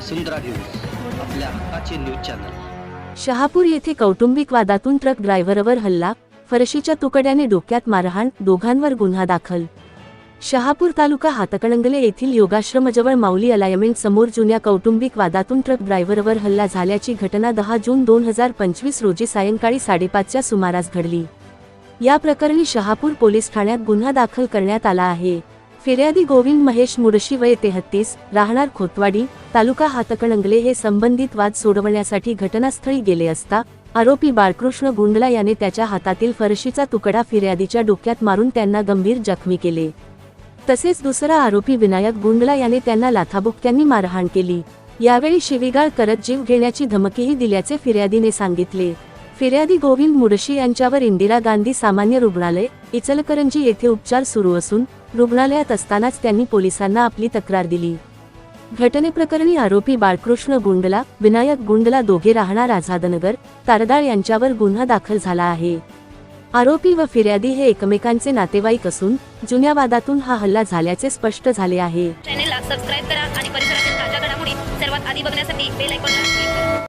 वसुंधरा news आपल्या हक्काचे news channel. Shahapur येथे कौटुंबिक वादातून ट्रक ड्रायव्हरवर हल्ला फरशीच्या तुकड्याने डोक्यात मारहाण दोघांवर गुन्हा दाखल. शहापूर तालुका हातकणंगले येथील योगाश्रमजवळ माऊली अलायमेंट समोर जुन्या कौटुंबिक वादातून ट्रक ड्रायव्हरवर हल्ला झाल्याची घटना दहा जून दोन हजार पंचवीस रोजी सायंकाळी साडेपाचच्या सुमारास घडली. या प्रकरणी शहापूर पोलीस ठाण्यात गुन्हा दाखल करण्यात आला आहे. फिर्यादी गोविंद महेश मुडशी वय तेहत्तीस राहणार खोतवाडी तालुका हातकणंगले हे संबंधित वाद सोडवण्यासाठी घटनास्थळी गेले असता आरोपी बाळकृष्ण गुंडला याने त्याच्या हातातील फरशीचा तुकडा फिर्यादीच्या डोक्यात मारून त्यांना गंभीर जखमी केले. तसेच दुसरा आरोपी विनायक गुंडला याने त्यांना लाथाबुक्क्यांनी मारहाण केली. यावेळी शिवीगाळ करत जीव घेण्याची धमकीही दिल्याचे फिर्यादीने सांगितले. फिर्यादी गोविंद मुडशी यांच्यावर इंदिरा गांधी सामान्य रुग्णालय इचलकरंजी येथे उपचार सुरू असून रुग्णालयात असतानाच त्यांनी पोलिसांना आपली तक्रार दिली. घटनेप्रकरणी आरोपी बाळकृष्ण गुंडला विनायक गुंडला दोघे राहणार आझादनगर तारदाळ यांच्यावर गुन्हा दाखल झाला आहे. आरोपी व फिर्यादी हे एकमेकांचे नातेवाईक असून जुन्या वादातून हा हल्ला झाल्याचे स्पष्ट झाले आहे. चॅनेलला सबस्क्राईब करा आणि परिसरातील ताज्या घडामोडी सर्वात आधी बघण्यासाठी बेल आयकॉन